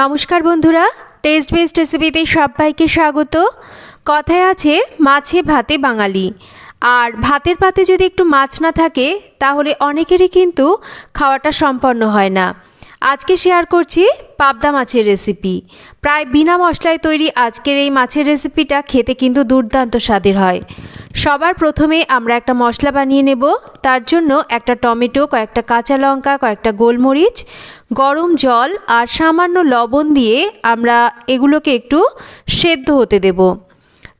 নমস্কার বন্ধুরা test best রেসিপিতে সবাইকে স্বাগত। কথায় আছে, মাছে ভাতে বাঙালি। আর ভাতের পাতে যদি একটু মাছ না থাকে, তাহলে অনেকেরই কিন্তু খাওয়াটা সম্পন্ন হয় না। আজকে শেয়ার করছি পাবদা মাছের রেসিপি প্রায় বিনা মশলায় তৈরি আজকের এই মাছের রেসিপিটা খেতে কিন্তু দুর্দান্ত স্বাদের হয়। সবার প্রথমে আমরা একটা মশলা বানিয়ে নেব। তার জন্য একটা টমেটো, কয়েকটা কাঁচা লঙ্কা, কয়েকটা গোলমরিচ, গরম জল আর সামান্য লবণ দিয়ে আমরা এগুলোকে একটু সেদ্ধ হতে দেব।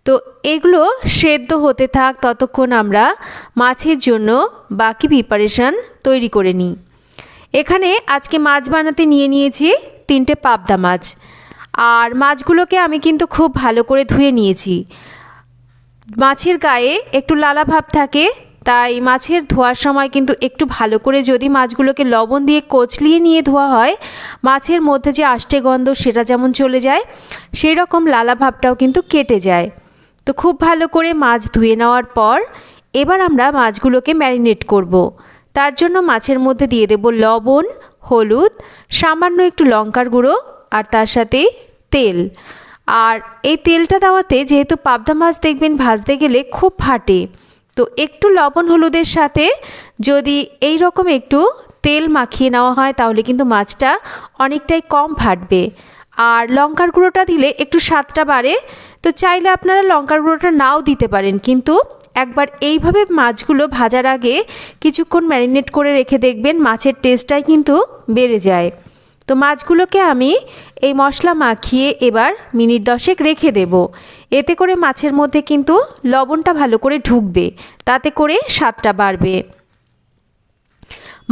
তো এগুলো সেদ্ধ হতে থাক ততক্ষণ আমরা মাছের জন্য বাকি প্রিপারেশান তৈরি করে নিই। এখানে আজকে মাছ বানাতে নিয়ে নিয়েছি তিনটে পাবদা মাছ। আর মাছগুলোকে আমি কিন্তু খুব ভালো করে ধুয়ে নিয়েছি। মাছের গায়ে একটু লালা ভাব থাকে, তাই মাছের ধোয়ার সময় কিন্তু একটু ভালো করে যদি মাছগুলোকে লবণ দিয়ে কচলিয়ে নিয়ে ধোয়া হয়, মাছের মধ্যে যে আষ্টে গন্ধ সেটা যেমন চলে যায় সেই রকম লালা ভাবটাও কিন্তু কেটে যায় তো খুব ভালো করে মাছ ধুয়ে নেওয়ার পর, এবার আমরা মাছগুলোকে ম্যারিনেট করব। তার জন্য মাছের মধ্যে দিয়ে দেব লবণ, হলুদ, সামান্য একটু লঙ্কার গুঁড়ো আর তার সাথে তেল আর এই তেলটা দেওয়াতে যেহেতু পাবদা মাছ দেখবেন ভাজতে গেলে খুব ফাটে, তো একটু লবণ হলুদের সাথে যদি এই রকম একটু তেল মাখিয়ে নেওয়া হয় তাহলে কিন্তু মাছটা অনেকটাই কম ফাটবে। আর লঙ্কার গুঁড়োটা দিলে একটু স্বাদটা বাড়ে, তো চাইলে আপনারা লঙ্কার গুঁড়োটা নাও দিতে পারেন, কিন্তু একবার এইভাবে মাছগুলো ভাজার আগে কিছুক্ষণ ম্যারিনেট করে রেখে দেখবেন মাছের টেস্টটাই কিন্তু বেড়ে যায়। তো মাছগুলোকে আমি এই মশলা মাখিয়ে এবার মিনিট দশেক রেখে দেব। এতে করে মাছের মধ্যে কিন্তু লবণটা ভালো করে ঢুকবে। তাতে করে স্বাদটা বাড়বে।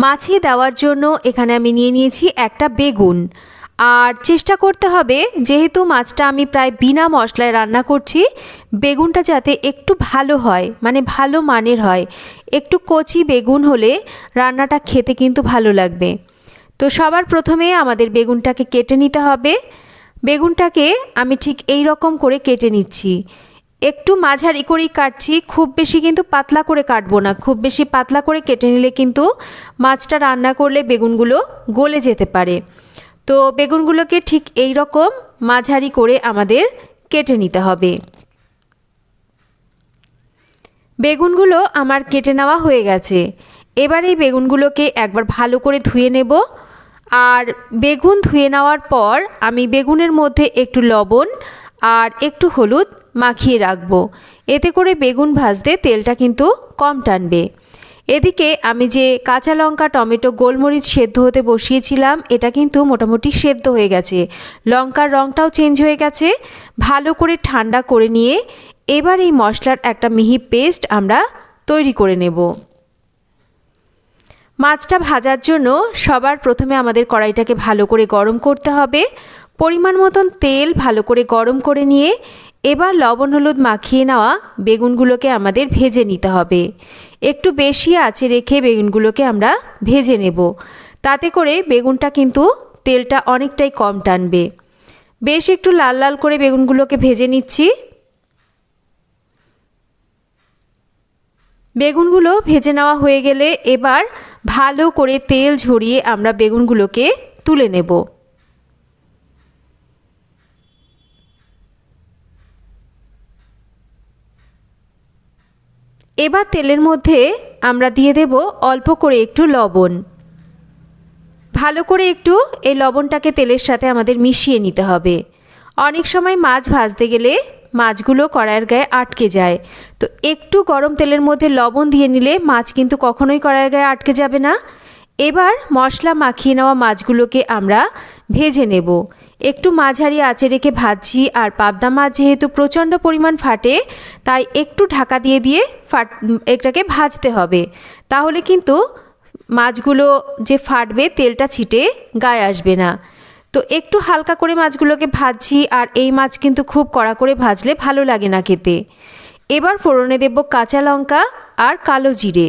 মাছে দেওয়ার জন্য এখানে আমি নিয়ে নিয়েছি একটা বেগুন। আর চেষ্টা করতে হবে, যেহেতু মাছটা আমি প্রায় বিনা মশলায় রান্না করছি, বেগুনটা যাতে একটু ভালো হয় মানে ভালো মানের হয়। একটু কচি বেগুন হলে রান্নাটা খেতে কিন্তু ভালো লাগবে। তো সবার প্রথমে আমাদের বেগুনটাকে কেটে নিতে হবে। বেগুনটাকে আমি ঠিক এই রকম করে কেটে নিচ্ছি। একটু মাঝারি করেই কাটছি, খুব বেশি কিন্তু পাতলা করে কাটবো না। খুব বেশি পাতলা করে কেটে নিলে কিন্তু মাছটা রান্না করলে বেগুনগুলো গলে যেতে পারে। তো বেগুনগুলোকে ঠিক এই রকম মাঝারি করে আমাদের কেটে নিতে হবে। বেগুনগুলো আমার কেটে নেওয়া হয়ে গেছে। এবার এই বেগুনগুলোকে একবার ভালো করে ধুয়ে নেব। আর বেগুন ধুয়ে নেওয়ার পর আমি বেগুনের মধ্যে একটু লবণ আর একটু হলুদ মাখিয়ে রাখব। এতে করে বেগুন ভাজতে তেলটা কিন্তু কম টানবে। এদিকে আমি যে কাঁচা লঙ্কা, টমেটো, গোলমরিচ সেদ্ধ হতে বসিয়েছিলাম, এটা কিন্তু মোটামুটি সেদ্ধ হয়ে গেছে। লঙ্কার রঙটাও চেঞ্জ হয়ে গেছে। ভালো করে ঠান্ডা করে নিয়ে এবার এই মশলার একটা মিহি পেস্ট আমরা তৈরি করে নেব। মাছটা ভাজার জন্য সবার প্রথমে আমাদের কড়াইটাকে ভালো করে গরম করতে হবে। পরিমাণ মতন তেল ভালো করে গরম করে নিয়ে এবার লবণ হলুদ মাখিয়ে নেওয়া বেগুনগুলোকে আমাদের ভেজে নিতে হবে। একটু বেশি আঁচে রেখে বেগুনগুলোকে আমরা ভেজে নেব। তাতে করে বেগুনটা কিন্তু তেলটা অনেকটাই কম টানবে। বেশ একটু লাল লাল করে বেগুনগুলোকে ভেজে নিচ্ছি। বেগুনগুলো ভেজে নেওয়া হয়ে গেলে এবার ভালো করে তেল ঝরিয়ে আমরা বেগুনগুলোকে তুলে নেব। এবার তেলের মধ্যে আমরা দিয়ে দেব অল্প করে একটু লবণ। ভালো করে একটু এই লবণটাকে তেলের সাথে আমাদের মিশিয়ে নিতে হবে। অনেক সময় মাছ ভাজতে গেলে মাছগুলো কড়াইয়ের গায়ে আটকে যায়। তো একটু গরম তেলের মধ্যে লবণ দিয়ে নিলে মাছ কিন্তু কখনোই কড়াইয়ের গায়ে আটকে যাবে না। এবার মশলা মাখিয়ে নেওয়া মাছগুলোকে আমরা ভেজে নেব। একটু মাঝারি আঁচে রেখে ভাজছি আর পাবদা মাছ যেহেতু প্রচণ্ড পরিমাণ ফাটে, তাই একটু ঢাকা দিয়ে দিয়ে ফাট, এটাকে ভাজতে হবে। তাহলে কিন্তু মাছগুলো যে ফাটবে, তেলটা ছিটে, গায়ে আসবে না। তো একটু হালকা করে মাছগুলোকে ভাজছি আর এই মাছ কিন্তু খুব কড়া করে ভাজলে ভালো লাগে না খেতে। এবার ফোড়নে দেব কাঁচা লঙ্কা আর কালো জিরে।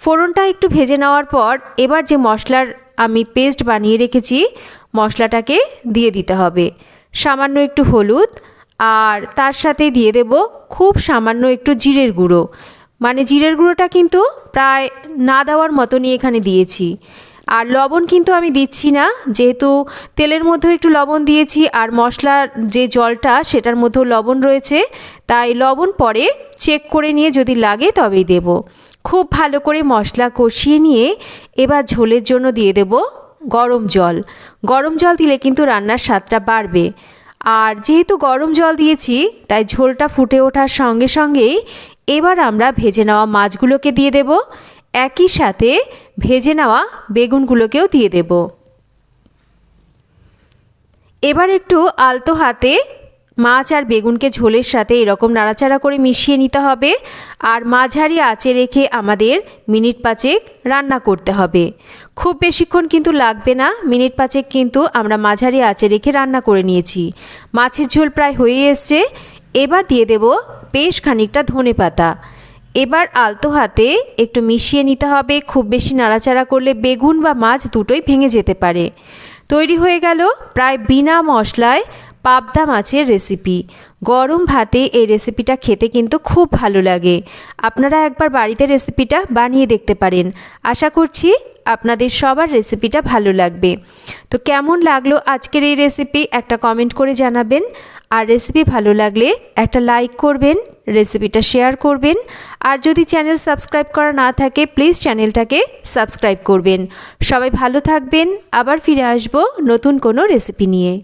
ফোড়নটা একটু ভেজে নেওয়ার পর এবার যে মশলার আমি পেস্ট বানিয়ে রেখেছি, মশলাটাকে দিয়ে দিতে হবে। সামান্য একটু হলুদ আর তার সাথে দিয়ে দেব খুব সামান্য একটু জিরের গুঁড়ো। মানে জিরের গুঁড়োটা কিন্তু প্রায় না দেওয়ার মতনই এখানে দিয়েছি। আর লবণ কিন্তু আমি দিচ্ছি না, যেহেতু তেলের মধ্যেও একটু লবণ দিয়েছি আর মশলার যে জলটা সেটার মধ্যেও লবণ রয়েছে, তাই লবণ পরে চেক করে নিয়ে যদি লাগে তবেই দেব। খুব ভালো করে মশলা কষিয়ে নিয়ে এবার ঝোলের জন্য দিয়ে দেব গরম জল। গরম জল দিলে কিন্তু রান্নার স্বাদটা বাড়বে। আর যেহেতু গরম জল দিয়েছি, তাই ঝোলটা ফুটে ওঠার সঙ্গে সঙ্গেই এবার আমরা ভেজে নেওয়া মাছগুলোকে দিয়ে দেব। একই সাথে ভেজে নেওয়া বেগুনগুলোকেও দিয়ে দেব। এবার একটু আলতো হাতে মাছ আর বেগুনকে ঝোলের সাথে এরকম নাড়াচাড়া করে মিশিয়ে নিতে হবে আর মাঝারি আঁচে রেখে আমাদের মিনিট পাঁচেক রান্না করতে হবে। খুব বেশিক্ষণ কিন্তু লাগবে না, মিনিট পাঁচেক কিন্তু আমরা মাঝারি আঁচে রেখে রান্না করে নিয়েছি। মাছের ঝোল প্রায় হয়ে এসছে। এবার দিয়ে দেব বেশ খানিকটা ধনে পাতা এবার আলতো হাতে একটু মিশিয়ে নিতে হবে, খুব বেশি নাড়াচাড়া করলে বেগুন বা মাছ দুটোই ভেঙে যেতে পারে। তৈরি হয়ে গেল প্রায় বিনা মশলায় পাবদা মাছের রেসিপি। গরম ভাতে এই রেসিপিটা খেতে কিন্তু খুব ভালো লাগে। আপনারা একবার বাড়িতে রেসিপিটা বানিয়ে দেখতে পারেন। আশা করছি আপনাদের সবার রেসিপিটা ভালো লাগবে। তো কেমন লাগল আজকের এই রেসিপি? একটা কমেন্ট করে জানাবেন। আর রেসিপি ভালো লাগলে একটা লাইক করবেন। রেসিপিটা শেয়ার করবেন। আর যদি চ্যানেল সাবস্ক্রাইব করা না থাকে, প্লিজ চ্যানেলটাকে সাবস্ক্রাইব করবেন। সবাই ভালো থাকবেন। আবার ফিরে আসব নতুন কোনো রেসিপি নিয়ে।